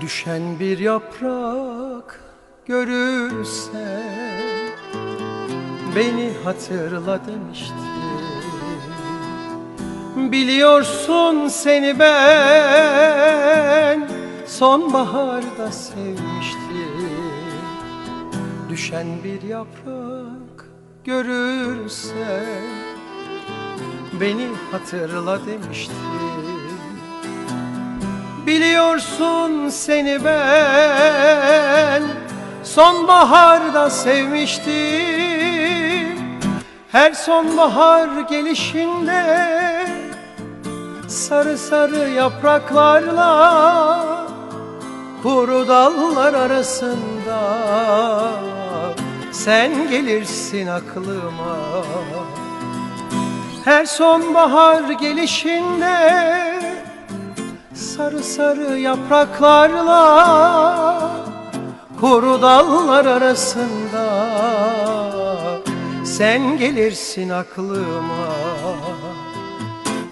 Düşen bir yaprak görürsen Beni hatırla demişti. Biliyorsun seni ben Sonbaharda sevmiştim Düşen bir yaprak görürsen Beni hatırla demiştim Biliyorsun seni ben. Sonbaharda sevmiştim. Her sonbahar gelişinde Sarı sarı yapraklarla Kuru dallar arasında Sen gelirsin aklıma. Her sonbahar gelişinde Sarı sarı yapraklarla Kuru dallar arasında. Sen gelirsin aklıma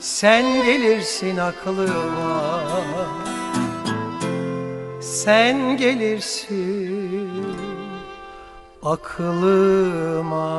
Sen gelirsin aklıma. Sen gelirsin aklıma